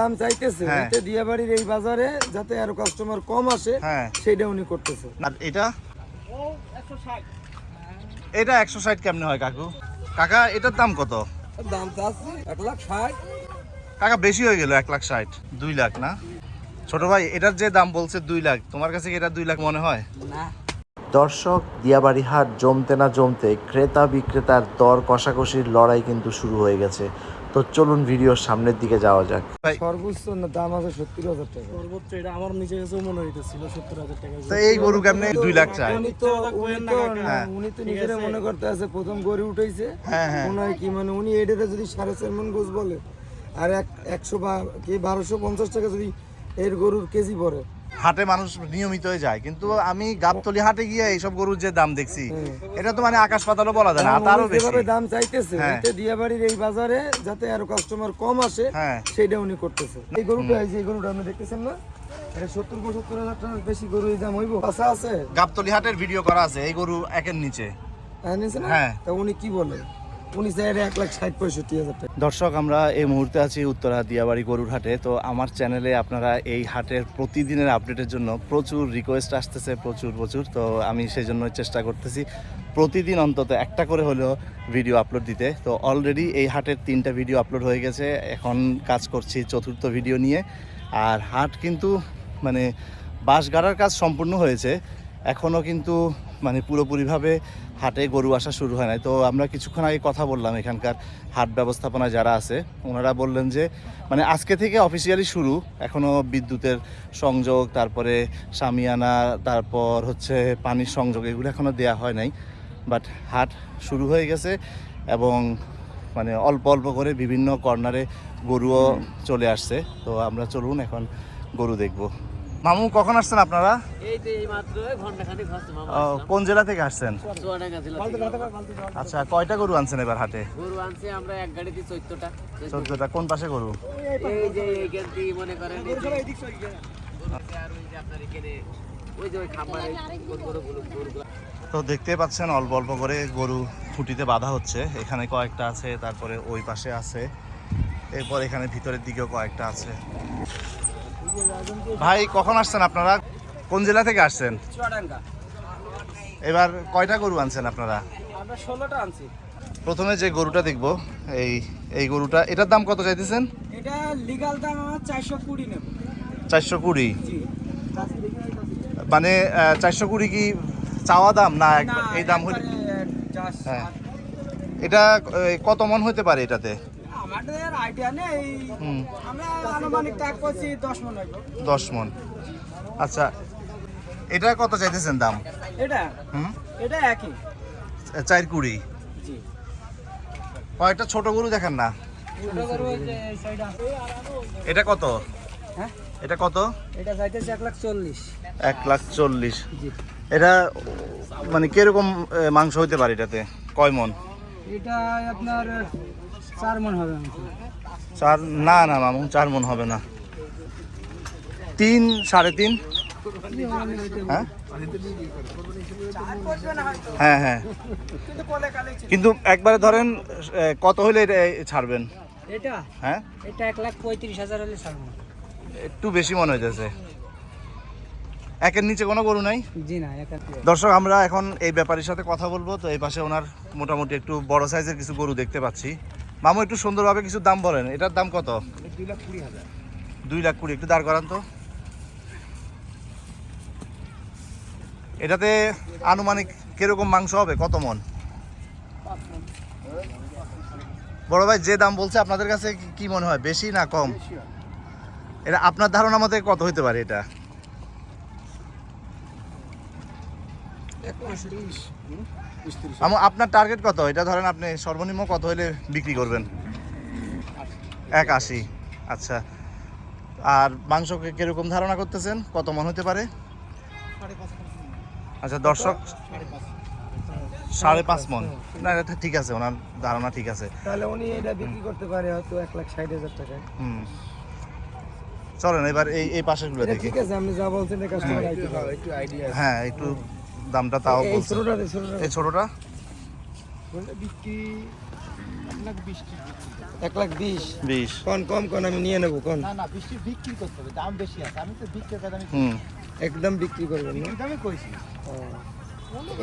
দাম চাইতেছে। হ্যাঁ। দিয়াবাড়ির এই বাজারে যাতে আরও কাস্টমার কম আসে হ্যাঁ। সেটা উনি করতেছে। আর এটা? এটা একশো ষাট কেমনে হয় কাকু? কাকা এটার দাম কত? দাম চাচ্ছি এক লাখ ষাট। কাকা বেশি হয়ে গেল এক লাখ ষাট দুই লাখ না? ছোট ভাই এটার যে দাম বলছে দুই লাখ তোমার কাছে কি এটা দুই লাখ মনে হয়? না। দর্শক দিয়াবাড়ি হাট জমতে না জমতে ক্রেতা বিক্রেতার দর কষাকষির লড়াই কিন্তু শুরু হয়ে গেছে। তো চলুন ভিডিওর সামনের দিকে যাওয়া যাক সর্বোচ্চ না দাম আছে সত্তর হাজার টাকা সর্বোচ্চ এটা আমার নিজে কাছেও মনে হইতেছিল সত্তর হাজার টাকা তো এই গরু কেমনে দুই লাখ চায় উনি তো উনি তো হ্যাঁ। উনি তো নিজেরা মনে করতে আছে প্রথম গড়ে উঠেছে হ্যাঁ হ্যাঁ মনে হয় কি মানে উনি এটাতে যদি সাড়ে চার মন গোছ বলে আর এক একশো বা কি বারোশো পঞ্চাশ টাকা যদি এর গরুর কেজি পড়ে হাটে মানুষ নিয়মিত যায়। কিন্তু আমি গাবতলি হাটে গিয়ে এইসব গরুর যে দাম দেখছি এটা তো মানে আকাশ পাতালও বলা যায় না তারও বেশি। দাম চাইতেছে হ্যাঁ। এতে দিয়াবাড়ির এই বাজারে যাতে আরও কাস্টমার কম আসে হ্যাঁ। সেটা উনি করতেছে। এই গরুটা এই যে এই গরুটা আপনি দেখতেছেন না? সত্তর পঁচাত্তর হাজার টাকার বেশি গরু এই দাম হইব। আশা আছে? গাবতলি হাটের ভিডিও করা আছে এই গরু একের নিচে। হ্যাঁ না? হ্যাঁ। তা উনি কি বলে? এক লাখ দর্শক, আমরা এই মুহূর্তে আছি উত্তরা দিয়াবাড়ি গরুর হাটে। তো আমার চ্যানেলে আপনারা এই হাটের প্রতিদিনের আপডেটের জন্য প্রচুর রিকোয়েস্ট আসতেছে, প্রচুর প্রচুর। তো আমি সেই জন্য চেষ্টা করতেছি প্রতিদিন অন্তত একটা করে হলেও ভিডিও আপলোড দিতে। তো অলরেডি এই হাটের তিনটা ভিডিও আপলোড হয়ে গেছে। এখন কাজ করছি চতুর্থ ভিডিও নিয়ে। আর হাট কিন্তু মানে বাঁশ গাড়ার কাজ সম্পূর্ণ হয়েছে। এখনও কিন্তু মানে পুরোপুরিভাবে হাটে গরু আসা শুরু হয় নাই। তো আমরা কিছুক্ষণ আগে কথা বললাম এখানকার হাট ব্যবস্থাপনা যারা আছে। ওনারা বললেন যে মানে আজকে থেকে অফিসিয়ালি শুরু এখনও বিদ্যুতের সংযোগ, তারপরে সামিয়ানা তারপর হচ্ছে পানির সংযোগ, এগুলো এখনও দেওয়া হয় নাই। বাট হাট শুরু হয়ে গেছে এবং মানে অল্প অল্প করে বিভিন্ন কর্নারে গরুও চলে আসছে। তো আমরা চলুন এখন গরু দেখব। মামু কখন আসছেন আপনারা? কোন জেলা থেকে আসছেন। আচ্ছা কয়টা গরু আনছেন এবার হাটে? গরু আনছে আমরা এক গাড়িতে চোদ্দটা। চোদ্দটা কোন পাশে গরু? এই যে এইখান থেকে মনে করেন এই যে- আর ওই যে আপনার এখানে ওই যে ওই খামার গরু গরু গরুগুলো তো দেখতে পাচ্ছেন অল্প অল্প করে গরু খুঁটিতে বাঁধা হচ্ছে। এখানে কয়েকটা আছে তারপরে ওই পাশে আছে। এরপর এখানে ভিতরের দিকেও কয়েকটা আছে। ভাই কখন আসছেন আপনারা? কোন জেলা থেকে আসছেন? এবার কয়টা গরু আনছেন আপনারা? ষোলোটা আনছি। প্রথমে যে গরুটা দেখব এই এই গরুটা এটার দাম কত চাইতেছেন? এটা লিগাল দাম আমার চারশো কুড়ি নেব। চারশো কুড়ি? মানে চারশো কুড়ি কি চাওয়া দাম না এই দাম হলে হ্যাঁ। এটা কত মন হতে পারে এটাতে? আমাদের আইডিয়া নেই। আমরা আনুমানিক টাক করছি দশ মন হইব। দশ মন। আচ্ছা এটা কত চাইতেছেন দাম? এটা? হুম? এটা একই। চার কুড়ি। জি। কয়েকটা ছোট গরু দেখেন না। ছোট গরু ওই যে এই সাইডে আছে। এটা কত? হ্যাঁ? এটা কত? এটা চাইতেছে এক লাখ চল্লিশ। এক লাখ চল্লিশ। এটা মানে কীরকম মাংস হইতে পারে এটাতে? কয় মন? এটা আপনার চার মন হবে চার না না মামু চার মন হবে না। তিন সাড়ে তিন? হ্যাঁ? হ্যাঁ হ্যাঁ। কিন্তু একবারে ধরেন কত হলে ছাড়বেন? এটা? হ্যাঁ? এটা এক লাখ পঁয়ত্রিশ হাজার হলে ছাড়বো। একটু বেশি মনে হইতেছে। একের নিচে কোনো গরু নাই? জি না দর্শক আমরা এখন এই ব্যাপারীর সাথে কথা বলব। তো এই পাশে ওনার মোটামুটি একটু বড় সাইজের কিছু গরু দেখতে পাচ্ছি। মামু একটু সুন্দরভাবে কিছু দাম বলেন। এটার দাম কত? দুই লাখ কুড়ি হাজার। দুই লাখ কুড়ি একটু দাঁড় করান তো। এটাতে আনুমানিক কীরকম মাংস হবে? কত মন? বড় ভাই যে দাম বলছে আপনাদের কাছে কি- মনে হয়? বেশি না কম? এটা আপনার ধারণা মতে কত হতে পারে এটা? আপনার টার্গেট কত? এটা ধরেন আপনি সর্বনিম্ন কত হলে বিক্রি করবেন? এক আশি আচ্ছা। আর মাংস কে- কীরকম ধারণা করতেছেন? কত মন হতে পারে? আচ্ছা দর্শক সাড়ে পাঁচ মন। না এটা ঠিক আছে ওনার ধারণা ঠিক আছে। তাহলে উনি এটা বিক্রি করতে পারে হয়তো এক লাখ ষাট হাজার টাকায়। হুম। চলেন এবার এই এই পাশেরগুলো এটা দেখি। ঠিক আছে আপনি যা বলছেন একটু আইডিয়া হ্যাঁ একটু দামটা তাও এই বলছে এই ছোটটা বিক্রি এক লাখ বিশ বিশ কন কম কন আমি নিয়ে নেব কন না না বৃষ্টি বিক্রি করতে হবে দাম বেশি আছে আমি তো আমি একদম বিক্রি করবেন না দামে কইছি ও।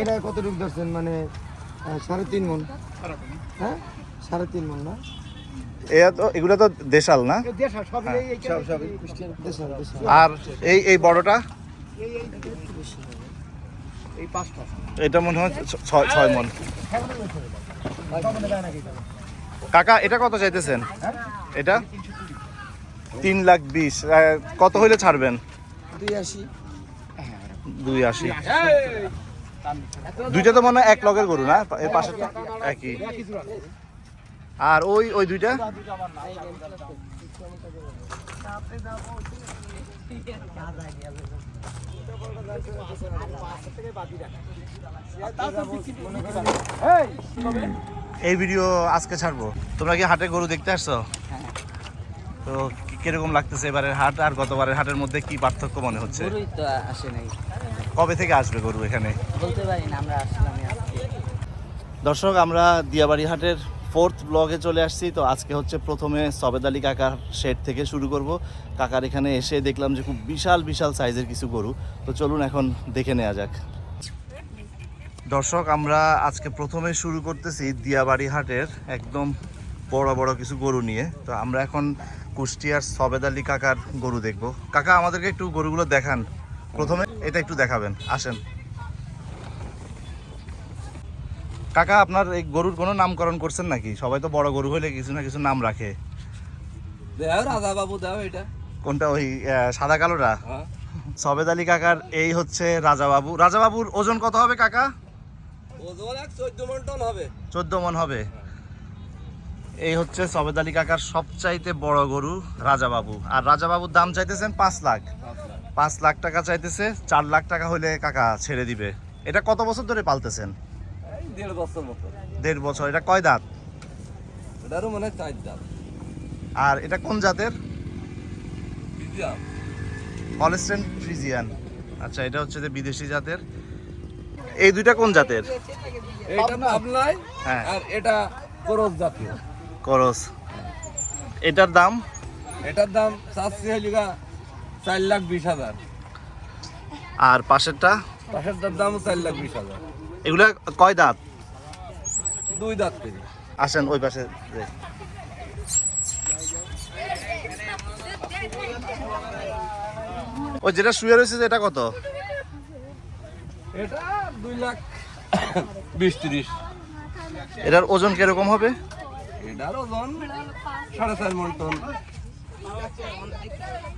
এটা কতটুকু ধরছেন মানে সাড়ে তিন মন হ্যাঁ সাড়ে তিন মন না তো এগুলো তো দেশাল না আর এই এই বড়টা এই পাঁচটা এটা মনে হয় ছয় মন? কাকা এটা কত চাইতেছেন? এটা? তিন লাখ বিশ। কত হইলে ছাড়বেন? দুই আশি। দুই আশি। দুইটা তো মনে হয় এক লগের গরু না? এর পাশে একই। আর ওই ওই দুইটা? এই ভিডিও আজকে ছাড়বো। তোমরা কি হাটে গরু দেখতে আসছো? তো কীরকম লাগতেছে এবারের হাট আর গতবারের হাটের মধ্যে কি পার্থক্য মনে হচ্ছে? কবে থেকে আসবে গরু এখানে? দর্শক আমরা দিয়াবাড়ি হাটের ফোর্থ ব্লগে চলে আসছি। তো আজকে হচ্ছে প্রথমে সবেদ আলী কাকার শেড থেকে শুরু করব। কাকার এখানে এসে দেখলাম যে খুব বিশাল বিশাল সাইজের কিছু গরু। তো চলুন এখন দেখে নেওয়া যাক। দর্শক, আমরা আজকে প্রথমে শুরু করতেছি দিয়াবাড়ি হাটের একদম বড় বড় কিছু গরু নিয়ে। তো আমরা এখন কুষ্টিয়ার সবেদ আলী কাকার গরু দেখব। কাকা, আমাদেরকে একটু গরুগুলো দেখান। প্রথমে এটা একটু দেখাবেন। আসেন। কাকা আপনার এই গরুর কোনো নামকরণ করছেন নাকি? সবাই তো বড় গরু হলে কিছু না কিছু নাম রাখে। দাও রাজা বাবু দাও এটা। কোনটা ওই সাদা কালোটা? হ্যাঁ। সবেদ আলী কাকার এই হচ্ছে রাজাবাবু। রাজাবাবুর ওজন কত হবে কাকা? ওজন এক চোদ্দ মন টন হবে। চোদ্দ মন হবে। এই হচ্ছে সবেদ আলী কাকার সবচাইতে বড় গরু রাজা বাবু আর রাজা বাবুর দাম চাইতেছেন পাঁচ লাখ। পাঁচ লাখ টাকা চাইতেছে চার লাখ টাকা হলে কাকা ছেড়ে দিবে। এটা কত বছর ধরে পালতেছেন? দেড় বছর মতো। দেড় বছর এটা কয় দাঁত? এটারও মনে হয় চার দাম আর এটা কোন জাতের? Holstein Friesian. আচ্ছা এটা হচ্ছে যে বিদেশি জাতের। এই দুইটা কোন জাতের? এটা পাবনায় হ্যাঁ। আর এটা করজ জাতীয়। করস। এটার দাম? এটার দাম চাচ্ছি হলিগা চার লাখ বিশ হাজার। আর পাশেরটা? পাশেরটার দাম চার লাখ বিশ হাজার। এগুলা কয় দাঁত? দুই দাঁত কেজি। আসেন ওই পাশে। ওই যেটা শুয়ে রয়েছে যে এটা কত? এটা দুই লাখ বিশ তিরিশ। এটার ওজন কীরকম হবে? এটার ওজন সাড়ে চার মন টন।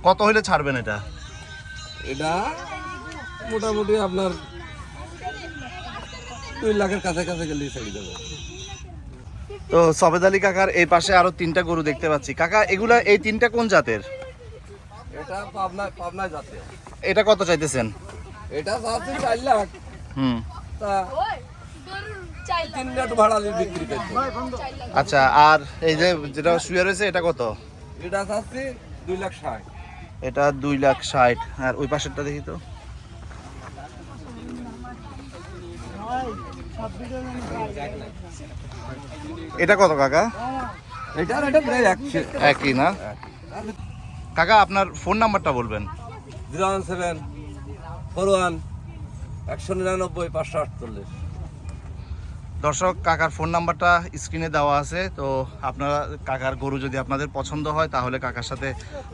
কত হইলে ছাড়বেন এটা? এটা মোটামুটি আপনার দুই লাখের ছেড়ে দেবে। তো সবেদ আলী কাকার এই পাশে আরও তিনটা গরু দেখতে পাচ্ছি। কাকা এগুলা এই তিনটা কোন জাতের? এটা যাতে এটা কত চাইতেছেন? এটা চার লাখ। হুম। তা আচ্ছা আর এই যে যেটা শুয়ে রয়েছে এটা কত? এটা দুই লাখ ষাট। এটা দুই লাখ ষাট। আর ওই পাশেরটা দেখি তো। এটা কত কাকা? এটার এটা প্রায় একই না? কাকা আপনার ফোন নাম্বারটা বলবেন। Zero one seven four one একশো নিরানব্বই পাঁচশো আটচল্লিশ। দর্শক কাকার ফোন নাম্বারটা স্ক্রিনে দেওয়া আছে তো আপনারা কাকার গরু যদি আপনাদের পছন্দ হয় তাহলে কাকার সাথে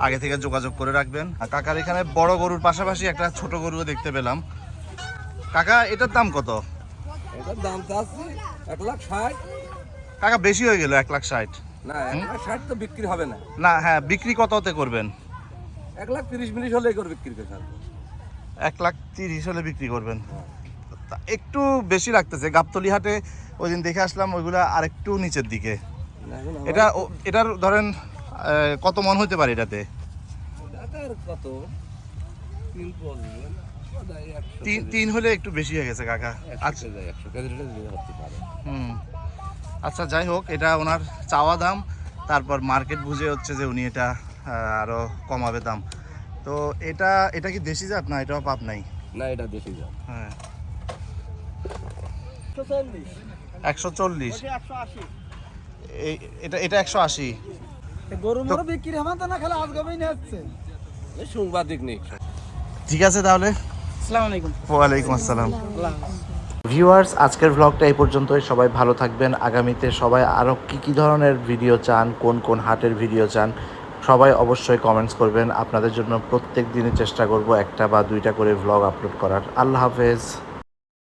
আগে থেকে যোগাযোগ করে রাখবেন। আর কাকার এখানে বড় গরুর পাশাপাশি একটা ছোট গরুও দেখতে পেলাম। কাকা এটার দাম কত? এটার দাম চাচ্ছি এক লাখ ষাট। কাকা বেশি হয়ে গেল এক লাখ ষাট। না এক লাখ ষাট তো বিক্রি হবে না। না হ্যাঁ বিক্রি কততে করবেন? এক লাখ তিরিশ মিনিট হলেই করে বিক্রি করে ছাড়বো। এক লাখ তিরিশ হলে বিক্রি করবেন। তা একটু বেশি লাগতেছে গাবতলি হাটে ওই দিন দেখে আসলাম ওইগুলা আরেকটু নিচের দিকে। এটা এটার ধরেন কত মন হতে পারে এটাতে? কত? তিন হলে একটু বেশি হয়ে গেছে কাকা। আচ্ছা। একশো কেজি পারে। হুম। আচ্ছা যাই হোক এটা ওনার চাওয়া দাম। তারপর মার্কেট বুঝে হচ্ছে যে উনি এটা আহ, আরও কমাবে দাম। তো এটা এটা কি দেশি জাত না এটাও পাপ নাই? না এটা দেশি যাও হ্যাঁ। একশো চল্লিশ। একশো আশি। এটা এটা একশো আশি। গরু মরু বিক্রি আমার না খেলে আজ নিয়ে আসছে। সাংবাদিক নেই। ঠিক আছে তাহলে। আসসালামু আলাইকুম। ওয়ালাইকুম আসসালাম। ভিউয়ার্স আজকের ভ্লগটা এই পর্যন্তই। সবাই ভালো থাকবেন। আগামীতে সবাই আরও কী কী ধরনের ভিডিও চান কোন কোন হাটের ভিডিও চান সবাই অবশ্যই কমেন্টস করবেন। আপনাদের জন্য প্রত্যেক দিনই চেষ্টা করব একটা বা দুইটা করে ভ্লগ আপলোড করার। আল্লাহ হাফেজ।